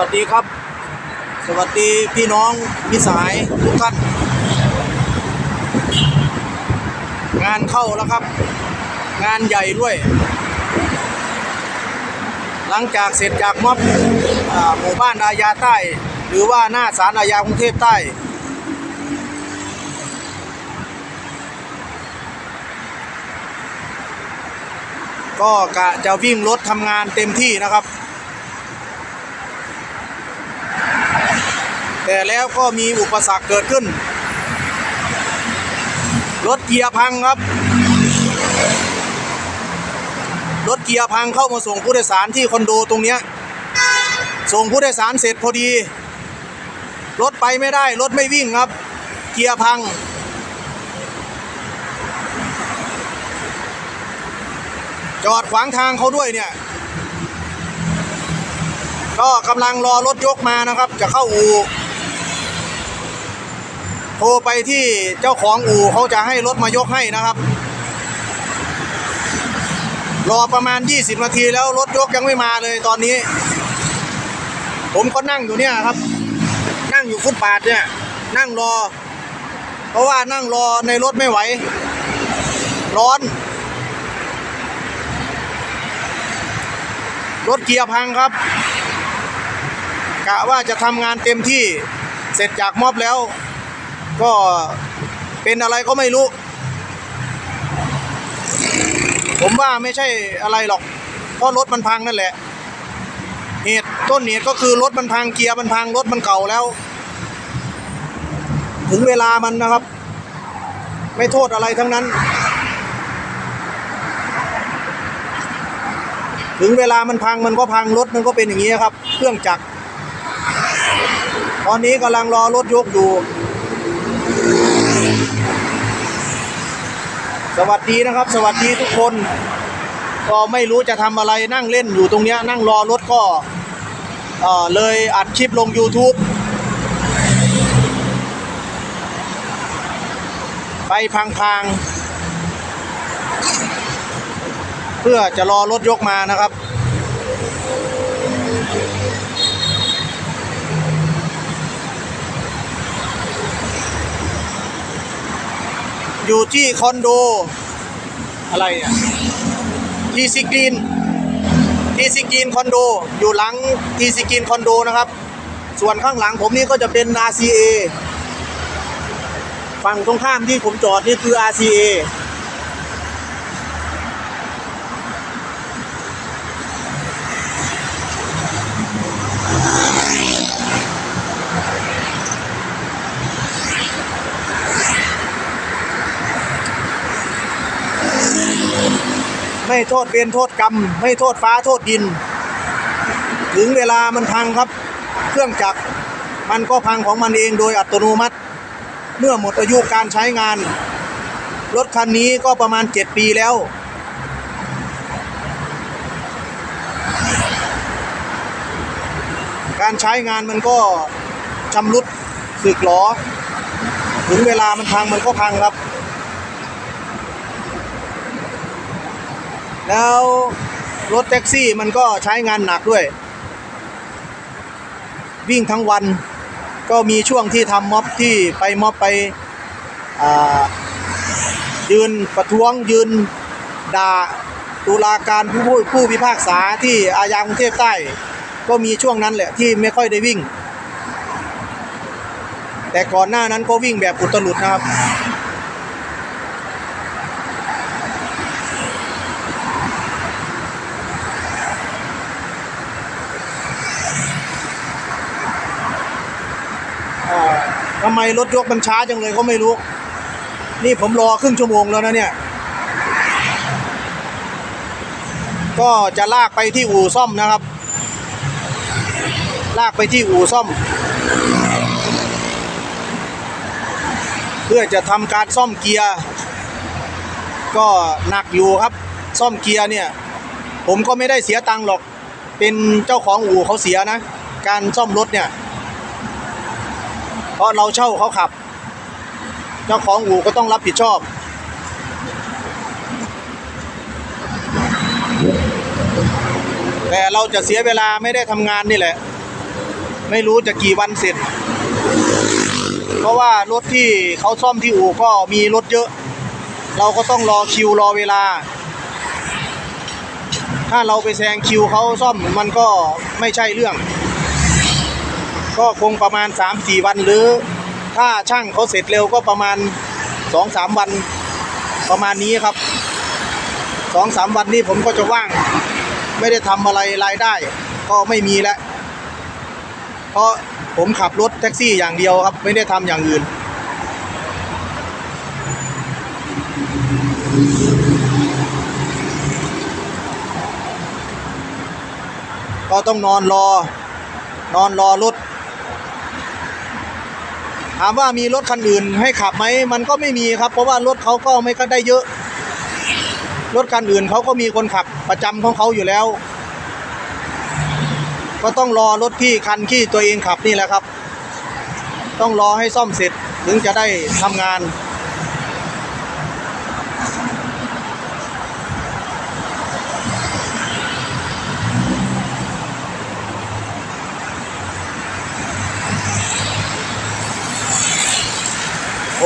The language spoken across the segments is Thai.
วัสดีครับ สวัสดีพี่น้องมิตรสายทุกท่าน งานเข้าแล้วครับ งานใหญ่ด้วย หลังจากเสร็จจากม็อบหมู่บ้านอาญาใต้ หรือว่าหน้าศาลอาญากรุงเทพใต้ ก็กะจะวิ่งรถทำงานเต็มที่นะครับ แต่แล้วก็มีอุปสรรคเกิดขึ้น รถเกียร์พังครับ รถเกียร์พังเข้ามาส่งผู้โดยสารที่คอนโดตรงเนี้ยส่งผู้โดยสารเสร็จพอดี รถไปไม่ได้ รถไม่วิ่งครับ เกียร์พัง จอดขวางทางเขาด้วยเนี่ย ก็กำลังรอรถยกมานะครับ จะเข้าอู่ โทรไปที่เจ้าของอู่เขาจะให้รถมายกให้นะครับ รอประมาณ 20 นาทีแล้วรถยกยังไม่มาเลยตอนนี้ ผมก็นั่งอยู่เนี่ยครับ นั่งอยู่ฟุตบาทเนี่ย นั่งรอ เพราะว่านั่งรอในรถไม่ไหว ร้อน รถเกียร์พังครับกะว่าจะทำงานเต็มที่เสร็จจากมอบแล้ว ก็เป็นอะไรก็ไม่รู้ ผมว่าไม่ใช่อะไรหรอก เพราะรถมันพังนั่นแหละ เหตุต้นเหตุก็คือรถมันพังเกียร์มันพังรถมันเก่าแล้ว ถึงเวลามันนะครับ ไม่โทษอะไรทั้งนั้น ถึงเวลามันพังมันก็พังรถมันก็เป็นอย่างนี้ครับ เครื่องจักร ตอนนี้กำลังรอรถยกอยู่ สวัสดีนะครับ สวัสดีทุกคน ก็ไม่รู้จะทำอะไรนั่งเล่นอยู่ตรงเนี้ยนั่งรอรถก็เออเลยอัดคลิปลง YouTube ไปพังๆ เพื่อจะรอรถยกมานะครับ อยู่ที่คอนโด อะไรอะทีซีกรีนทีซีกรีนคอนโด อยู่หลังทีซีกรีนคอนโดนะครับ ส่วนข้างหลังผมนี่ก็จะเป็น RCA ฝั่งตรงข้ามที่ผมจอดนี่คือ RCA ไม่โทษเวรโทษกรรม ไม่โทษฟ้าโทษดิน ถึงเวลามันพังครับ เครื่องจักรมันก็พังของมันเองโดยอัตโนมัติ เมื่อหมดอายุการใช้งาน รถคันนี้ก็ประมาณ 7 ปีแล้ว การใช้งานมันก็ชำรุดสึกหรอ ถึงเวลามันพังมันก็พังครับ แล้วรถแท็กซี่มันก็ใช้งานหนักด้วย วิ่งทั้งวันก็มีช่วงที่ทำม็อบที่ไปม็อบไปยืนประท้วงยืนด่าตุลาการผู้ผู้ผู้พิพากษาที่อาญากรุงเทพใต้ ก็มีช่วงนั้นแหละที่ไม่ค่อยได้วิ่ง แต่ก่อนหน้านั้นก็วิ่งแบบอุตลุดนะครับ ทำไมรถยกมันช้าจังเลยก็ไม่รู้ นี่ผมรอครึ่งชั่วโมงแล้วนะเนี่ย ก็จะลากไปที่อู่ซ่อมนะครับ ลากไปที่อู่ซ่อม เพื่อจะทำการซ่อมเกียร์ ก็หนักอยู่ครับ ซ่อมเกียร์เนี่ย ผมก็ไม่ได้เสียตังค์หรอก เป็นเจ้าของอู่เขาเสียนะ การซ่อมรถเนี่ย เพราะเราเช่าเขาขับ เจ้าของอู่ก็ต้องรับผิดชอบ แต่เราจะเสียเวลาไม่ได้ทำงานนี่แหละ ไม่รู้จะกี่วันเสร็จ เพราะว่ารถที่เขาซ่อมที่อู่ก็มีรถเยอะ เราก็ต้องรอคิวรอเวลา ถ้าเราไปแซงคิวเขาซ่อมมันก็ไม่ใช่เรื่อง ก็คงประมาณ 3-4 วันหรือ ถ้าช่างเขาเสร็จเร็วก็ประมาณ 2-3 วันประมาณนี้ครับ 2-3 วันนี้ผมก็จะว่าง ไม่ได้ทำอะไรรายได้ ก็ไม่มีแล้ว เพราะผมขับรถแท็กซี่อย่างเดียวครับ ไม่ได้ทำอย่างอื่นก็ต้องนอนรอ นอนรอรถ ถามว่ามีรถคันอื่นให้ขับไหมมันก็ไม่มีครับ เพราะว่ารถเขาก็ไม่ก็ได้เยอะ รถคันอื่นเขาก็มีคนขับประจำของเขาอยู่แล้ว ก็ต้องรอรถที่คันที่ตัวเองขับนี่แหละครับ ต้องรอให้ซ่อมเสร็จถึงจะได้ทำงาน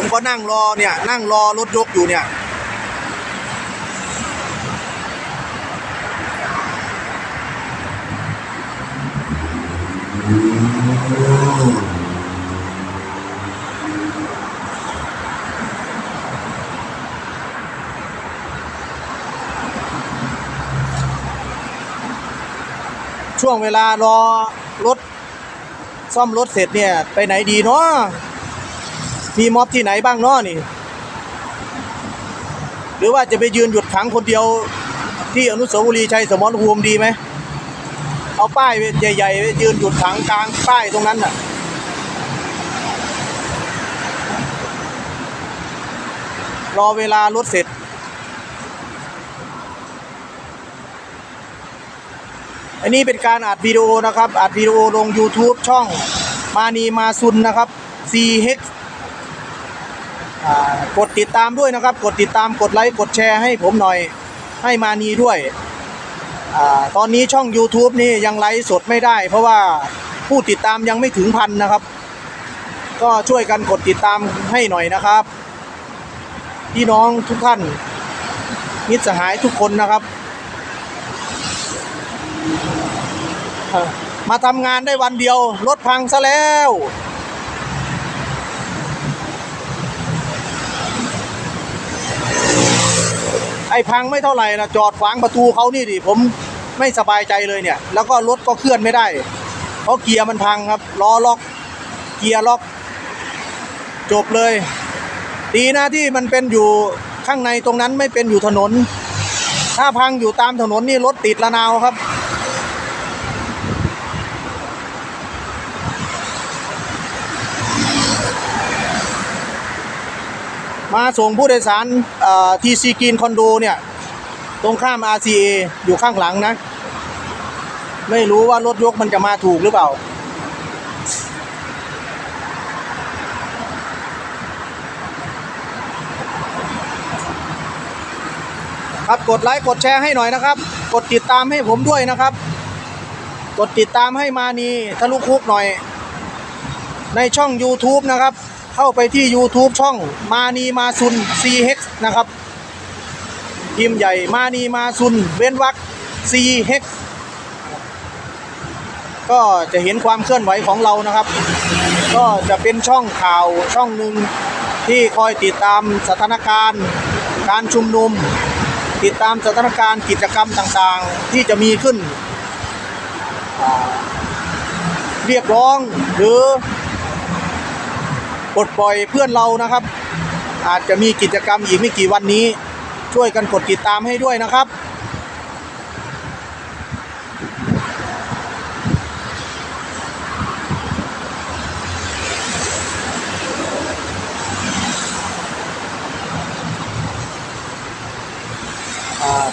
ผมก็นั่งรอเนี่ย นั่งรอรถยกอยู่เนี่ย ช่วงเวลารอรถซ่อมรถเสร็จเนี่ย ไปไหนดีเนาะ มีม็อบที่ไหนบ้างเนาะนี่ หรือว่าจะไปยืนหยุดขังคนเดียวที่อนุสาวรีย์ชัยสมรภูมิดีไหม เอาป้ายใหญ่ๆไปยืนหยุดขังกลางป้ายตรงนั้นน่ะรอเวลารถเสร็จ อันนี้เป็นการอัดวิดีโอนะครับ อัดวิดีโอลง YouTube ช่องมานีมาซุนนะครับ CH อ่า กดติดตามด้วยนะครับ กดติดตามกดไลค์กดแชร์ให้ผมหน่อยให้มานีด้วยอตอนนี้ช่อง YouTube นี่ยังไลฟ์สดไม่ได้ เพราะว่าผู้ติดตามยังไม่ถึงพันนะครับ ก็ช่วยกันกดติดตามให้หน่อยนะครับพี่น้องทุกท่านมิตรสหายทุกคนนะครับ มาทำงานได้วันเดียวรถพังซะแล้ว ไอ้พังไม่เท่าไหร่นะจอดขวางประตูเขานี่ดิผมไม่สบายใจเลยเนี่ย แล้วก็รถก็เคลื่อนไม่ได้ เพราะเกียร์มันพังครับล้อล็อก เกียร์ล็อก จบเลย ดีนะที่มันเป็นอยู่ข้างในตรงนั้นไม่เป็นอยู่ถนน ถ้าพังอยู่ตามถนนนี่รถติดละนาวครับ มาส่งผู้โดยสารทีซีกีนคอนโดเนี่ย ตรงข้าม RCA อยู่ข้างหลังนะ ไม่รู้ว่ารถยกมันจะมาถูกหรือเปล่า ครับกดไลค์กดแชร์ให้หน่อยนะครับ กดติดตามให้ผมด้วยนะครับ กดติดตามให้มานีทะลุคุกหน่อย ในช่อง YouTube นะครับ เข้าไปที่ YouTube ช่องมานีมาซุน CH นะครับพิมพ์ใหญ่มานีมาซุนเว้นวัก CH ก็จะเห็นความเคลื่อนไหวของเรานะครับ ก็จะเป็นช่องข่าวช่องหนึ่งที่คอยติดตามสถานการณ์ การชุมนุม ติดตามสถานการณ์กิจกรรมต่างๆ ที่จะมีขึ้น เรียกร้องหรือ ปลดปล่อยเพื่อนเรานะครับ อาจจะมีกิจกรรมอีกไม่กี่วันนี้ ช่วยกันกดติดตามให้ด้วยนะครับ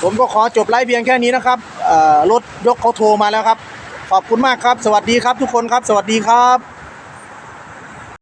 ผมก็ขอจบไลฟ์เพียงแค่นี้นะครับรถยกเขาโทรมาแล้วครับ ขอบคุณมากครับ สวัสดีครับทุกคนครับ สวัสดีครับ